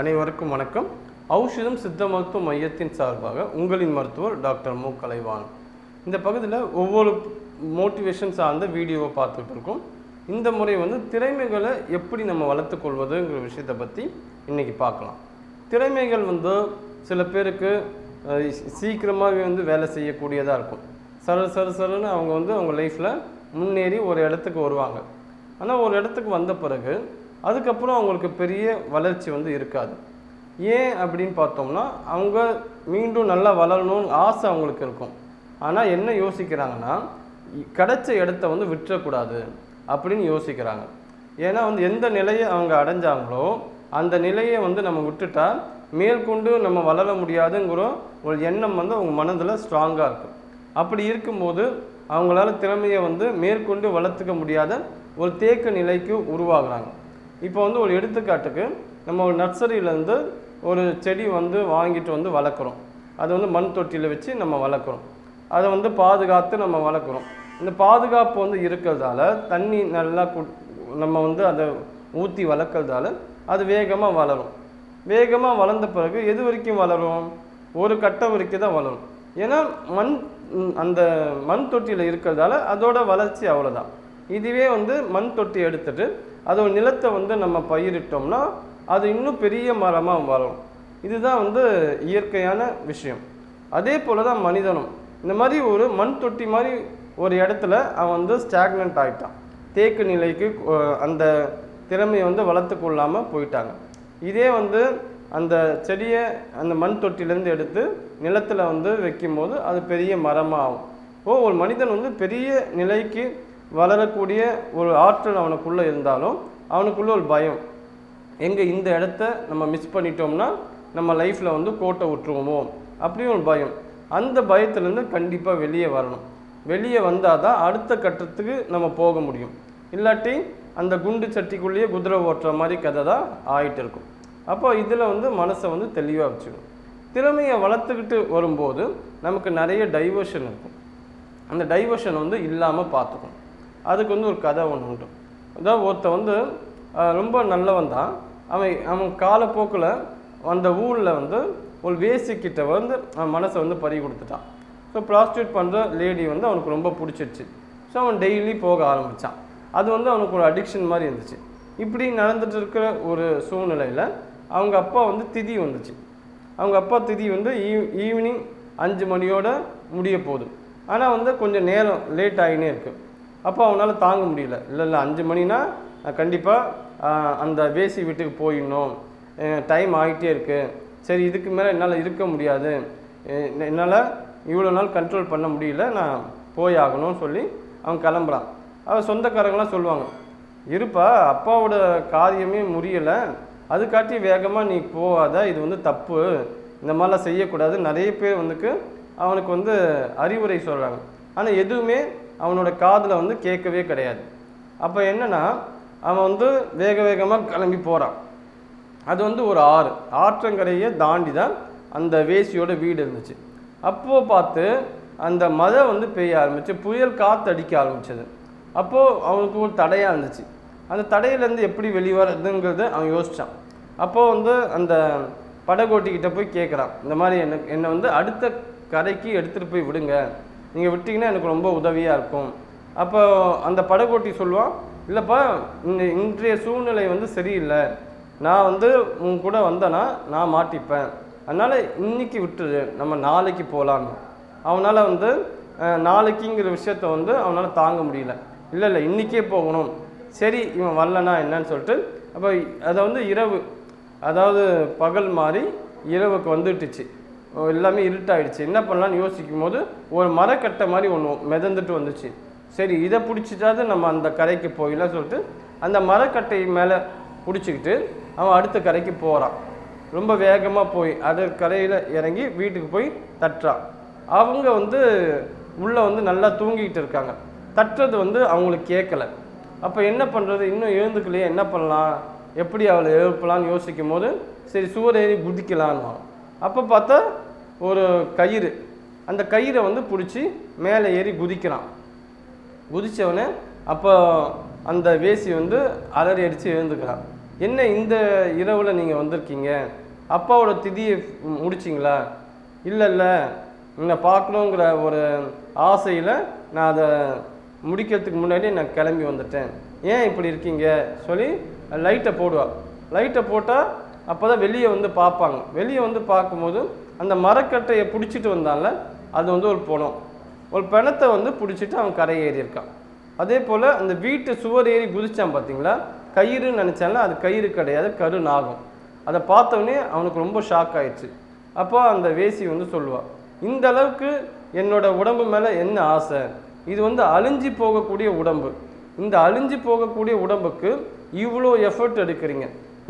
அனைவருக்கும் வணக்கம். ஔஷதம் சித்த மருத்துவ மையத்தின் சார்பாக உங்களின் மருத்துவர் டாக்டர் மு. கலைவான் இந்த பகுதியில் ஒவ்வொரு மோட்டிவேஷன் சார்ந்த வீடியோவை பார்த்துட்டு இருக்கோம். இந்த முறை வந்து திறமைகளை எப்படி நம்ம வளர்த்துக்கொள்வதுங்கிற விஷயத்தை பற்றி இன்றைக்கி பார்க்கலாம். திறமைகள் வந்து சில பேருக்கு சீக்கிரமாகவே வந்து வேலை செய்யக்கூடியதாக இருக்கும். சர சர சரன்னு அவங்க வந்து அவங்க லைஃப்பில் முன்னேறி ஒரு இடத்துக்கு வருவாங்க. ஆனால் ஒரு இடத்துக்கு வந்த பிறகு அதுக்கப்புறம் அவங்களுக்கு பெரிய வளர்ச்சி வந்து இருக்காது. ஏன் அப்படின்னு பார்த்தோம்னா அவங்க மீண்டும் நல்லா வளரணும்னு ஆசை அவங்களுக்கு இருக்கும். ஆனால் என்ன யோசிக்கிறாங்கன்னா கிடைச்ச இடத்த வந்து விட்டுறக்கூடாது அப்படின்னு யோசிக்கிறாங்க. ஏன்னா வந்து எந்த நிலையை அவங்க அடைஞ்சாங்களோ அந்த நிலையை வந்து நம்ம விட்டுட்டா மேற்கொண்டு நம்ம வளர முடியாதுங்கிற ஒரு எண்ணம் வந்து அவங்க மனதில் ஸ்ட்ராங்காக இருக்கும். அப்படி இருக்கும்போது அவங்களால திறமையை வந்து மேற்கொண்டு வளர்த்துக்க முடியாத ஒரு தேக்க நிலைக்கு உருவாகுறாங்க. இப்போ வந்து ஒரு எடுத்துக்காட்டுக்கு நம்ம ஒரு நர்சரியிலேருந்து ஒரு செடி வந்து வாங்கிட்டு வந்து வளர்க்குறோம். அது வந்து மண் தொட்டியில் வச்சு நம்ம வளர்க்குறோம். அதை வந்து பாதுகாத்து நம்ம வளர்க்குறோம். இந்த பாதுகாப்பு வந்து இருக்கிறதால தண்ணி நல்லா கு- நம்ம வந்து அதை ஊற்றி வளர்க்குறதால அது வேகமாக வளரும். வேகமாக வளர்ந்த பிறகு எது வரைக்கும் வளரும்? ஒரு கட்டம் வரைக்கும் தான் வளரும். ஏன்னா மண் அந்த மண் தொட்டியில் இருக்கிறதால அதோட வளர்ச்சி அவ்வளோதான் இதுவே வந்து மண் தொட்டி எடுத்துகிட்டு அதோட நிலத்தை வந்து நம்ம பயிரிட்டோம்னா அது இன்னும் பெரிய மரமாக வரும். இதுதான் வந்து இயற்கையான விஷயம். அதே போல தான் மனிதனும். இந்த மாதிரி ஒரு மண் தொட்டி மாதிரி ஒரு இடத்துல அவன் வந்து ஸ்டாக்னண்ட் ஆகிட்டான் தேக்கு நிலைக்கு அந்த திறமையை வந்து வளர்த்து கொள்ளாமல் போயிட்டாங்க. இதே வந்து அந்த செடியை அந்த மண் தொட்டிலேருந்து எடுத்து நிலத்தில் வந்து வைக்கும்போது அது பெரிய மரமாக ஆகும் ஓ ஒரு மனிதன் வந்து பெரிய நிலைக்கு வளரக்கூடிய ஒரு ஆற்றல் அவனுக்குள்ளே இருந்தாலும் அவனுக்குள்ளே ஒரு பயம். எங்கே இந்த இடத்த நம்ம மிஸ் பண்ணிட்டோம்னா நம்ம லைஃப்பில் வந்து கோட்டை விட்டுருவோமோ? அப்படின்னு ஒரு பயம். அந்த பயத்துலேருந்து கண்டிப்பாக வெளியே வரணும். வெளியே வந்தால் தான் அடுத்த கட்டத்துக்கு நம்ம போக முடியும். இல்லாட்டி அந்த குண்டு சட்டிக்குள்ளேயே குதிரை ஓட்டுற மாதிரி கதை தான் ஆயிட்டு இருக்கும். அப்போ இதில் வந்து மனசை வந்து தெளிவாக வச்சுக்கணும். திறமையை வளர்த்துக்கிட்டு வரும்போது நமக்கு நிறைய டைவர்ஷன் இருக்கும். அந்த டைவர்ஷன் வந்து இல்லாமல் பார்த்துக்கணும். அதுக்கு வந்து ஒரு கதை ஒன்று உண்டு. அதாவது ஒருத்தன் வந்து ரொம்ப நல்லவன் தான். அவன் அவன் காலப்போக்கில் அந்த ஊரில் வந்து ஒரு வேசிக்கிட்ட வந்து அவன் மனசை வந்து பறி கொடுத்துட்டான். ஸோ ப்ராஸ்டியூட் பண்ணுற லேடி வந்து அவனுக்கு ரொம்ப பிடிச்சிருச்சு. ஸோ அவன் டெய்லி போக ஆரம்பித்தான் அது வந்து அவனுக்கு ஒரு அடிக்ஷன் மாதிரி இருந்துச்சு. இப்படி நடந்துட்டு இருக்கிற ஒரு சூழ்நிலையில் அவங்க அப்பா வந்து திதி வந்துச்சு. அவங்க அப்பா திதி வந்து ஈவ் ஈவினிங் அஞ்சு மணியோட முடிய போகுது. ஆனால் வந்து கொஞ்சம் நேரம் லேட் ஆகினே இருக்குது அப்போ அவனால் தாங்க முடியல. இல்லை இல்லை அஞ்சு மணினா கண்டிப்பாக அந்த வேசி வீட்டுக்கு போயிடணும். டைம் ஆகிட்டே இருக்குது சரி இதுக்கு மேலே என்னால் இருக்க முடியாது. என்னால் இவ்வளோ நாள் கண்ட்ரோல் பண்ண முடியல. நான் போய் ஆகணும்னு சொல்லி அவன் கிளம்புறான். அவன் சொந்தக்காரங்களாம் சொல்லுவாங்க இருப்பா அப்பாவோட காரியமே முடியலை. அதுக்காட்டி வேகமாக நீ போகாத. இது வந்து தப்பு. இந்த மாதிரிலாம் செய்யக்கூடாது. நிறைய பேர் வந்துக்கு அவனுக்கு வந்து அறிவுரை சொல்கிறாங்க ஆனால் எதுவுமே அவனோட காதில் வந்து கேட்கவே கிடையாது. அப்போ என்னென்னா அவன் வந்து வேக வேகமாக கிளம்பி போகிறான் அது வந்து ஒரு ஆறு. ஆற்றங்கரையை தாண்டி தான் அந்த வேசியோட வீடு இருந்துச்சு. அப்போது பார்த்து அந்த மழை வந்து பெய்ய ஆரம்பிச்சு புயல் காற்று அடிக்க ஆரம்பிச்சது. அப்போது அவனுக்கு ஒரு தடையாக இருந்துச்சு. அந்த தடையிலேருந்து எப்படி வெளிவரதுங்கிறத அவன் யோசிச்சான். அப்போது வந்து அந்த படகோட்டிக்கிட்ட போய் கேட்குறான் இந்த மாதிரி எனக்கு என்னை வந்து அடுத்த கரைக்கு எடுத்துகிட்டு போய் விடுங்க. நீங்கள் விட்டீங்கன்னா எனக்கு ரொம்ப உதவியாக இருக்கும். அப்போ அந்த படகோட்டி சொல்லுவான் இல்லைப்பா இந்த இன்றைய சூழ்நிலை வந்து சரியில்லை. நான் வந்து உன் கூட வந்தேன்னா நான் மாட்டிப்பேன். அதனால் இன்னைக்கு விட்டுரு நம்ம நாளைக்கு போகலான்னு அவனால் வந்து நாளைக்குங்கிற விஷயத்த வந்து அவனால் தாங்க முடியல. இல்லை இல்லை இன்றைக்கே போகணும். சரி இவன் வரலனா என்னன்னு சொல்லிட்டு அப்போ அதை வந்து இரவு அதாவது பகல் மாதிரி இரவுக்கு வந்துட்டுச்சு. எல்லாமே இருட்டாயிடுச்சு. என்ன பண்ணலாம்னு யோசிக்கும் போது ஒரு மரக்கட்டை மாதிரி ஒன்று மிதந்துட்டு வந்துச்சு. சரி இதை பிடிச்சிட்டாவது நம்ம அந்த கரைக்கு போயிடலாம் சொல்லிட்டு அந்த மரக்கட்டை மேலே பிடிச்சிக்கிட்டு அவன் அடுத்த கரைக்கு போகிறான் ரொம்ப வேகமாக போய் அது கரையில் இறங்கி வீட்டுக்கு போய் தட்டுறான். அவங்க வந்து உள்ளே வந்து நல்லா தூங்கிக்கிட்டு இருக்காங்க. தட்டுறது வந்து அவங்களுக்கு கேட்கல அப்போ என்ன பண்ணுறது இன்னும் எழுந்துக்கலையே என்ன பண்ணலாம்? எப்படி அவளை எழுப்பலாம்னு யோசிக்கும் போது சரி சுவர் ஏறி குதிக்கலான்னு அப்போ பார்த்தா ஒரு கயிறு. அந்த கயிறை வந்து பிடிச்சி மேலே ஏறி குதிக்கிறான். குதித்தவொடனே அப்போ அந்த வேசி வந்து அலறி அடித்து எழுந்துக்கிறான். என்ன இந்த இரவில் நீங்கள் வந்திருக்கீங்க? அப்பாவோட திதியை முடிச்சிங்களா? இல்லை இல்லை. என்னை பார்க்கணுங்கிற ஒரு ஆசையில் நான் அதை முடிக்கிறதுக்கு முன்னாடி நான் கிளம்பி வந்துட்டேன். ஏன் இப்படி இருக்கீங்க? சொல்லி லைட்டை போடுவாள் லைட்டை போட்டால் அப்போ தான் வெளியே வந்து பார்ப்பாங்க. வெளியே வந்து பார்க்கும்போது அந்த மரக்கட்டையை பிடிச்சிட்டு வந்தால அது வந்து ஒரு பணம். ஒரு பிணத்தை வந்து பிடிச்சிட்டு அவன் கரை ஏறி இருக்கான் அதே போல் அந்த வீட்டு சுவர் ஏறி குதிச்சான் பார்த்தீங்களா? கயிறுன்னு நினச்சால அது கயிறு கிடையாது கரு நாகம். அதை பார்த்தோன்னே அவனுக்கு ரொம்ப ஷாக் ஆயிடுச்சு. அப்போ அந்த வேசி வந்து சொல்லுவாள் இந்த அளவுக்கு என்னோட உடம்பு மேலே என்ன ஆசை? இது வந்து அழிஞ்சு போகக்கூடிய உடம்பு. இந்த அழிஞ்சு போகக்கூடிய உடம்புக்கு இவ்வளோ எஃபர்ட் எடுக்கிறீங்க.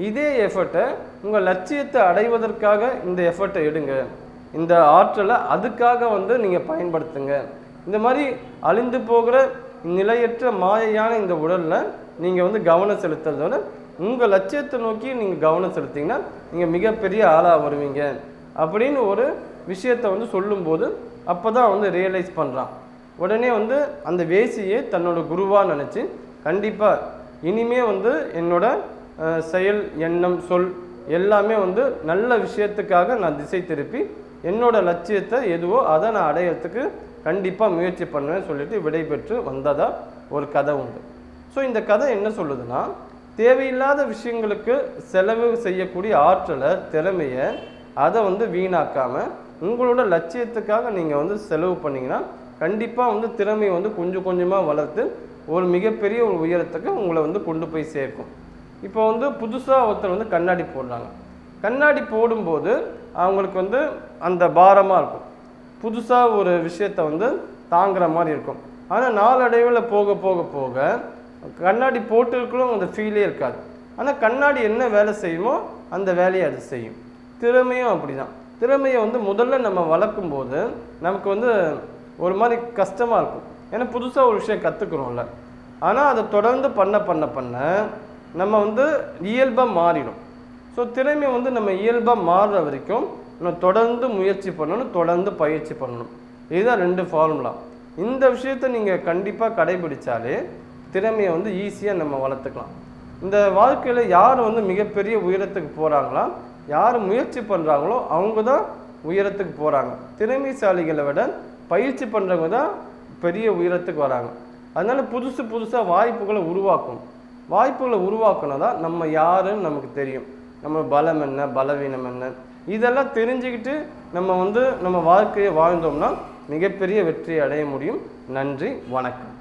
இதே எஃபர்ட்டை உங்கள் லட்சியத்தை அடைவதற்காக இந்த எஃபர்ட்டை எடுங்க. இந்த ஆற்றலை அதுக்காக வந்து நீங்கள் பயன்படுத்துங்க. இந்த மாதிரி அழிந்து போகிற நிலையற்ற மாயையான இந்த உடலில் நீங்கள் வந்து கவனம் செலுத்துறதோட உங்கள் லட்சியத்தை நோக்கி நீங்கள் கவனம் செலுத்திங்கன்னா நீங்கள் மிகப்பெரிய ஆளாக வருவீங்க. அப்படின்னு ஒரு விஷயத்தை வந்து சொல்லும்போது அப்போ தான் வந்து ரியலைஸ் பண்ணுறான் உடனே வந்து அந்த வேசியை தன்னோட குருவாக நினச்சி கண்டிப்பாக இனிமே வந்து என்னோட செயல் எண்ணம் சொல் எல்லாமே வந்து நல்ல விஷயத்துக்காக நான் திசை திருப்பி என்னோட லட்சியத்தை எதுவோ அதை நான் அடையிறதுக்கு கண்டிப்பாக முயற்சி பண்ணுவேன் சொல்லிட்டு விடைபெற்று வந்ததாக ஒரு கதை உண்டு. ஸோ இந்த கதை என்ன சொல்லுதுன்னா தேவையில்லாத விஷயங்களுக்கு செலவு செய்யக்கூடிய ஆற்றலை திறமையை அதை வந்து வீணாக்காமல் உங்களோட லட்சியத்துக்காக நீங்கள் வந்து செலவு பண்ணீங்கன்னா கண்டிப்பாக வந்து திறமையை வந்து கொஞ்சம் கொஞ்சமாக வளர்த்து ஒரு மிகப்பெரிய ஒரு உயரத்துக்கு உங்களை வந்து கொண்டு போய் சேர்க்கும். இப்போ வந்து புதுசாக ஒருத்தர் வந்து கண்ணாடி போடுறாங்க. கண்ணாடி போடும்போது அவங்களுக்கு வந்து அந்த பாரமாக இருக்கும். புதுசாக ஒரு விஷயத்தை வந்து தாங்குற மாதிரி இருக்கும். ஆனால் நாளடைவில் போக போக போக கண்ணாடி போட்டுருக்கணும் அந்த ஃபீலே இருக்காது. ஆனால் கண்ணாடி என்ன வேலை செய்யுமோ அந்த வேலையை அது செய்யும். திறமையும் அப்படிதான். திறமையை வந்து முதல்ல நம்ம வளர்க்கும் போது நமக்கு வந்து ஒரு மாதிரி கஷ்டமாக இருக்கும். ஏன்னா புதுசாக ஒரு விஷயம் கற்றுக்குறோம்ல ஆனால் அதை தொடர்ந்து பண்ண பண்ண பண்ண நம்ம வந்து இயல்பாக மாறிடும். ஸோ திறமை வந்து நம்ம இயல்பாக மாறுற வரைக்கும் நம்ம தொடர்ந்து முயற்சி பண்ணணும் தொடர்ந்து பயிற்சி பண்ணணும். இதுதான் ரெண்டு ஃபார்முலா இந்த விஷயத்தை நீங்கள் கண்டிப்பாக கடைபிடித்தாலே திறமையை வந்து ஈஸியாக நம்ம வளர்த்துக்கலாம். இந்த வாழ்க்கையில் யார் வந்து மிகப்பெரிய உயரத்துக்கு போகிறாங்களா யார் முயற்சி பண்ணுறாங்களோ அவங்க தான் உயரத்துக்கு போகிறாங்க திறமைசாலிகளை விட பயிற்சி பண்ணுறவங்க தான் பெரிய உயரத்துக்கு வராங்க. அதனால் புதுசு புதுசாக வாய்ப்புகளை உருவாக்கணும் வாய்ப்புகளை உருவாக்கணும் தான் நம்ம யாருன்னு நமக்கு தெரியும். நம்ம பலம் என்ன பலவீனம் என்ன? இதெல்லாம் தெரிஞ்சுக்கிட்டு நம்ம வந்து நம்ம வாழ்க்கையை வாழ்ந்தோம்னா மிகப்பெரிய வெற்றியை அடைய முடியும். நன்றி வணக்கம்.